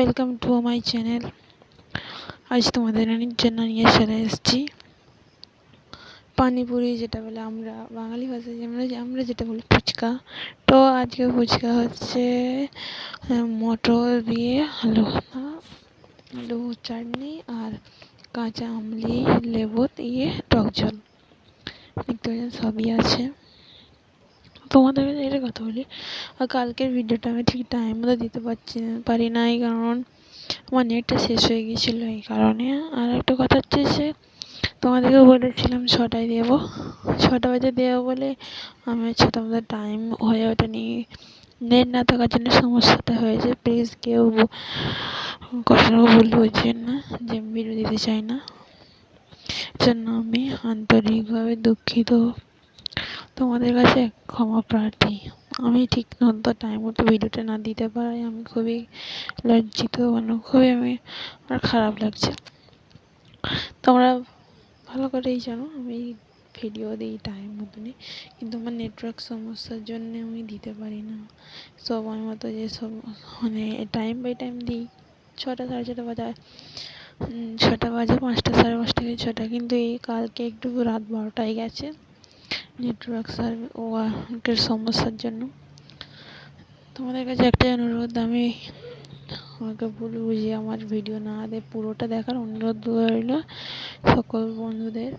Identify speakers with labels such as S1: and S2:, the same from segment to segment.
S1: Welcome to my channel আজ তোমাদের জন্য নিয়ে চলে এসেছি। পানিপুরি যেটা বলে আমরা, বাঙালি ভাষায় আমরা আমরা যেটা বলি ফুচকা। তো আজকে ফুচকা হচ্ছে মটর দিয়ে আলু আলু চাটনি আর কাঁচা আমলি, লেবু দিয়ে টক ঝোল। দেখতে সবই আছে। তোমাদের কথা বলি আর কালকের ভিডিওটা আমি ঠিক টাইম মতো দিতে পারছি, পারি নাই কারণ আমার নেটটা শেষ হয়ে গিয়েছিল এই কারণে। আর একটা কথা হচ্ছে যে তোমাদেরকে বলেছিলাম ছটায় দেবো। ছটা বাজে দেবো বলে আমি ছটা মতো টাইম হয়ে ওঠেনি। নেট না থাকার জন্য সমস্যাটা হয়েছে। প্লিজ কেউ কখনো ভুল বুঝবেন না, যে আমি ভিডিও দিতে চাই না। জন্য আমি আন্তরিকভাবে দুঃখিত। তোমাদের কাছে ক্ষমা প্রার্থী। আমি ঠিক মতো টাইম মতো ভিডিওটা না দিতে পারায় আমি খুবই লজ্জিত মানে খুবই আমি আমার খারাপ লাগছে। তোমরা ভালো করেই জানো, আমি ভিডিও দিই টাইম মতনই, কিন্তু আমার নেটওয়ার্ক সমস্যার জন্য আমি দিতে পারি না। সময় মতো যে সব মানে টাইম বাই টাইম দিই, ছটা সাড়ে ছটা বাজায় ছটা বাজে, পাঁচটা সাড়ে পাঁচটা থেকে ছটা, কিন্তু এই কালকে একটু রাত বারোটায় গেছে। নেটওয়ার্ক সার্ভিস ওয়ার্কের সমস্যার জন্য। তোমাদের কাছে একটাই অনুরোধ, আমি আমাকে ভুল বুঝিয়ে আমার ভিডিও না দিয়ে, পুরোটা দেখার অনুরোধ রইল সকল বন্ধুদের।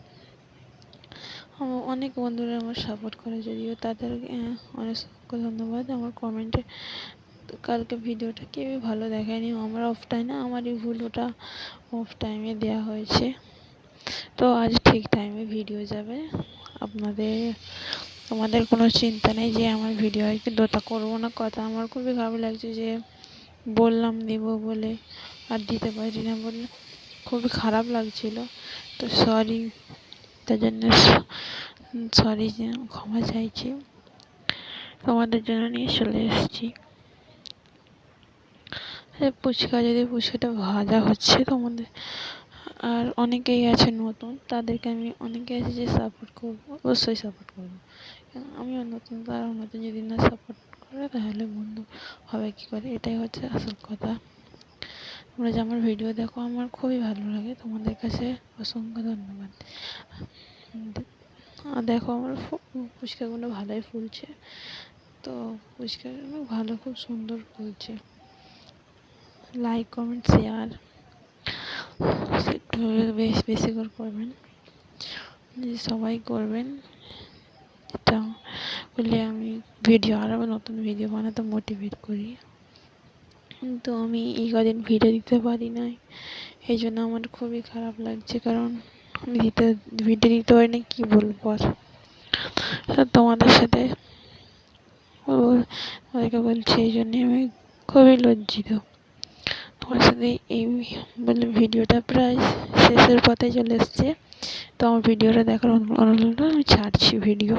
S1: অনেক বন্ধুরা আমার সাপোর্ট করে, যদিও তাদেরকে অনেক ধন্যবাদ। আমার কমেন্টে কালকে ভিডিওটা কেউই ভালো দেখায়নি, আমার অফ টাইমে আমারই ভুল, ওটা অফ টাইমে দেওয়া হয়েছে। তো আজ ঠিক টাইমে ভিডিও যাবে। আপনাদের, আমাদের কোনো চিন্তা নেই যে আমার ভিডিও কিন্তু ওটা করব না। কথা আমার খুবই খারাপ লাগছে যে বললাম দেব বলে আর দিতে পারি না বলে খুবই খারাপ লাগছিল। তো সরি তার জন্য সরি ক্ষমা চাইছি। তোমাদের জন্য নিয়ে চলে এসেছি। ফুচকা যদি ফুচকাটা ভাজা হচ্ছে তোমাদের আর অনেকেই আছে নতুন, তাদেরকে আমি অনেকে আছে যে সাপোর্ট করব, অবশ্যই সাপোর্ট করব। আমিও নতুন তারাও নতুন যদি না সাপোর্ট করে তাহলে বন্ধু হবে কী করে? এটাই হচ্ছে আসল কথা। তোমরা যে আমার ভিডিও দেখো, আমার খুবই ভালো লাগে। তোমাদের কাছে অসংখ্য ধন্যবাদ। দেখো আমার ফুচকাগুলো ভালোই ফুলছে। তো ফুচকাগুলো ভালো, খুব সুন্দর ফুলছে। লাইক কমেন্ট শেয়ার বেশি বেশি করে করবেন। সবাই করবেন, এটা করলে আমি ভিডিও আরও নতুন ভিডিও বানাতে মোটিভেট করি। কিন্তু আমি এই কদিন ভিডিও দিতে পারি নাই, এই জন্য আমার খুবই খারাপ লাগছে। কারণ আমি দিতে ভিডিও দিতে পারি না, কী বলব আর? তোমাদের সাথে তোমাদেরকে বলছি, এই জন্যে আমি খুবই লজ্জিত। সাথে এই বলে ভিডিওটা প্রায় শেষের পথে চলে এসছে। তো আমার ভিডিওটা দেখার অনুরোধ আমি ছাড়ছি ভিডিও